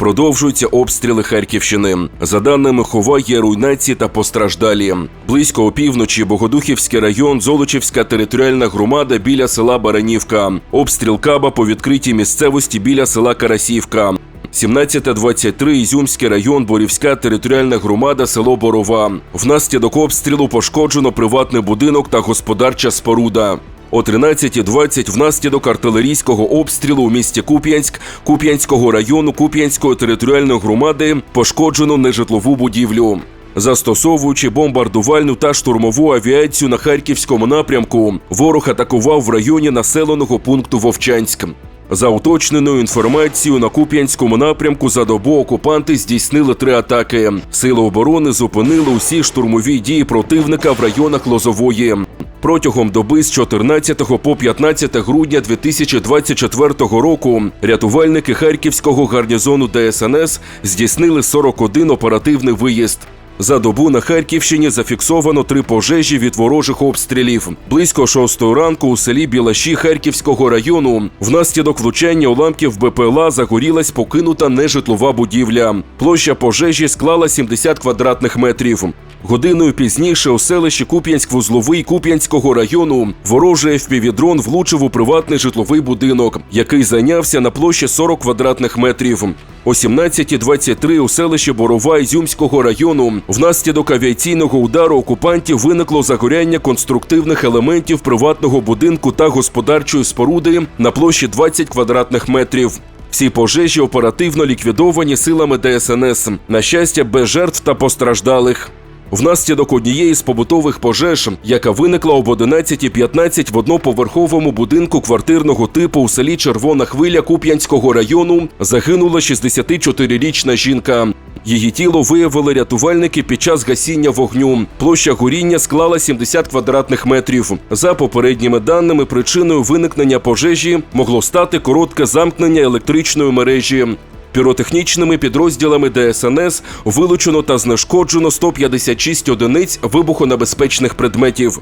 Продовжуються обстріли Харківщини. За даними Хова, є руйнації та постраждалі. Близько опівночі Богодухівський район, Золочівська територіальна громада біля села Баранівка. Обстріл каба по відкритій місцевості біля села Карасівка. 17.23 Ізюмський район, Борівська територіальна громада, село Борова. Внаслідок обстрілу пошкоджено приватний будинок та господарча споруда. О 13.20 внаслідок артилерійського обстрілу у місті Куп'янськ Куп'янського району Куп'янської територіальної громади пошкоджено нежитлову будівлю. Застосовуючи бомбардувальну та штурмову авіацію на харківському напрямку, ворог атакував в районі населеного пункту Вовчанськ. За уточненою інформацією, на Куп'янському напрямку за добу окупанти здійснили три атаки. Сили оборони зупинили усі штурмові дії противника в районах Лозової. Протягом доби з 14 по 15 грудня 2024 року рятувальники Харківського гарнізону ДСНС здійснили 41 оперативний виїзд. За добу на Харківщині зафіксовано три пожежі від ворожих обстрілів. Близько шостої ранку у селі Білаші Харківського району внаслідок влучання уламків БПЛА загорілась покинута нежитлова будівля. Площа пожежі склала 70 квадратних метрів. Годиною пізніше у селищі Куп'янськ-Вузловий Куп'янського району ворожий FPV-дрон влучив у приватний житловий будинок, який зайнявся на площі 40 квадратних метрів. О 17.23 у селищі Борова Ізюмського району внаслідок авіаційного удару окупантів виникло загоряння конструктивних елементів приватного будинку та господарчої споруди на площі 20 квадратних метрів. Всі пожежі оперативно ліквідовані силами ДСНС. На щастя, без жертв та постраждалих. Внаслідок однієї з побутових пожеж, яка виникла об 11.15 в одноповерховому будинку квартирного типу у селі Червона Хвиля Куп'янського району, загинула 64-річна жінка. Її тіло виявили рятувальники під час гасіння вогню. Площа горіння склала 70 квадратних метрів. За попередніми даними, причиною виникнення пожежі могло стати коротке замкнення електричної мережі. Піротехнічними підрозділами ДСНС вилучено та знешкоджено 156 одиниць вибухонебезпечних предметів.